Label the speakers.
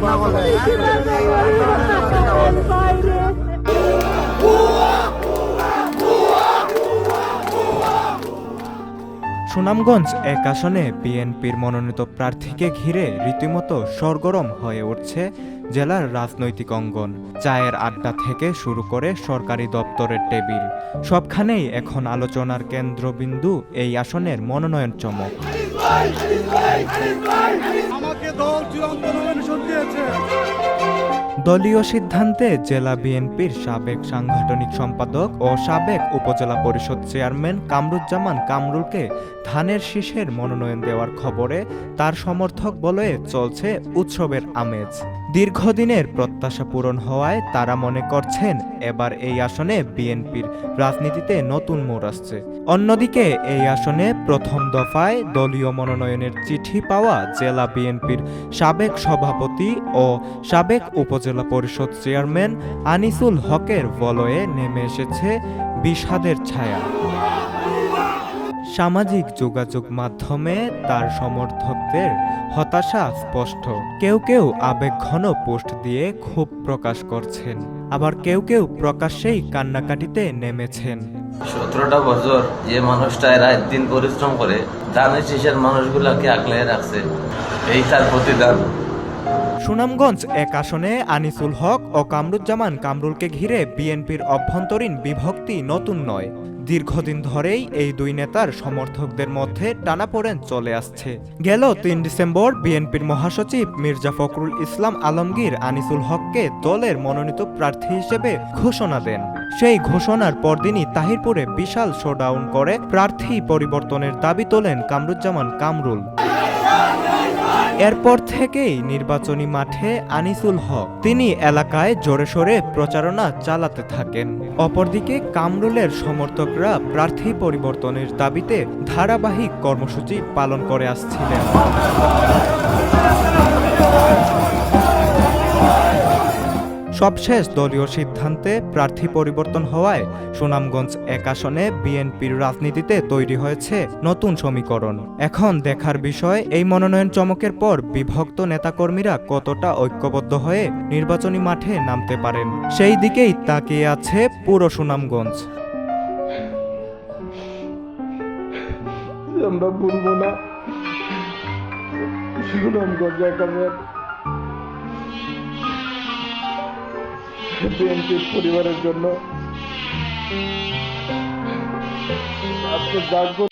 Speaker 1: সুনামগঞ্জ এক আসনে বিএনপির মনোনীত প্রার্থীকে ঘিরে রীতিমতো সরগরম হয়ে উঠছে জেলার রাজনৈতিক অঙ্গন। চায়ের আড্ডা থেকে শুরু করে সরকারি দপ্তরের টেবিল। সবখানেই এখন আলোচনার কেন্দ্রবিন্দু এই আসনের মনোনয়ন চমক। দলীয় সিদ্ধান্তে জেলা বিএনপির সাবেক সাংগঠনিক সম্পাদক ও সাবেক উপজেলা পরিষদ চেয়ারম্যান কামরুজ্জামান কামরুলকে ধানের শীষের মনোনয়ন দেওয়ার খবরে তার সমর্থক বলয়ে চলছে উৎসবের আমেজ। দীর্ঘদিনের প্রত্যাশা পূরণ হওয়ায় তারা মনে করছেন এবার এই আসনে বিএনপির রাজনীতিতে নতুন মোড় আসছে। অন্যদিকে এই আসনে প্রথম দফায় দলীয় মনোনয়নের চিঠি পাওয়া জেলা বিএনপির সাবেক সভাপতি ও সাবেক উপজেলা পরিষদ চেয়ারম্যান আনিসুল হকের বলয়ে নেমে এসেছে বিষাদের ছায়া। সামাজিক যোগাযোগ মাধ্যমে তার সমর্থকদের হতাশা স্পষ্ট। কেউ কেউ আবেগঘন পোস্ট দিয়ে ক্ষোভ প্রকাশ করছেন। আবার কেউ কেউ প্রকাশ্যেই কান্নাকাটিতে নেমেছেন।
Speaker 2: সতেরোটা বছর যে মানুষটা রাত দিন পরিশ্রম করে দানের শেষের মানুষগুলাকে আগলে রাখছে। এই তার প্রতিদান।
Speaker 1: সুনামগঞ্জ এক আসনে আনিসুল হক ও কামরুজ্জামান কামরুলকে ঘিরে বিএনপির অভ্যন্তরীণ বিভক্তি নতুন নয়। দীর্ঘদিন ধরেই এই দুই নেতার সমর্থকদের মধ্যে টানাপোড়েন চলে আসছে। গেল তিন ডিসেম্বর বিএনপির মহাসচিব মির্জা ফখরুল ইসলাম আলমগীর আনিসুল হককে দলের মনোনীত প্রার্থী হিসেবে ঘোষণা দেন। সেই ঘোষণার পরদিনই তাহিরপুরে বিশাল শোডাউন করে প্রার্থী পরিবর্তনের দাবি তোলেন কামরুজ্জামান কামরুল। এরপর থেকেই নির্বাচনী মাঠে আনিসুল হক। তিনি এলাকায় জোরে সোরে প্রচারণা চালাতে থাকেন। অপরদিকে কামরুলের সমর্থকরা প্রার্থী পরিবর্তনের দাবিতে ধারাবাহিক কর্মসূচি পালন করে আসছিলেন। সবশেষ দলীয় সিদ্ধান্তে প্রার্থী পরিবর্তন হওয়ায় সুনামগঞ্জ এক আসনে বিএনপির রাজনীতিতে তৈরি হয়েছে নতুন সমীকরণ। এখন দেখার বিষয়, এই মনোনয়ন চমকের পর বিভক্ত নেতাকর্মীরা কতটা ঐক্যবদ্ধ হয়ে নির্বাচনী মাঠে নামতে পারেন? সেই দিকেই তাকিয়ে আছে পুরো সুনামগঞ্জ।
Speaker 3: আমরা ভুলবো না। সুনামগঞ্জ বিএনপির পরিবারের জন্য আজকে জাগ্রত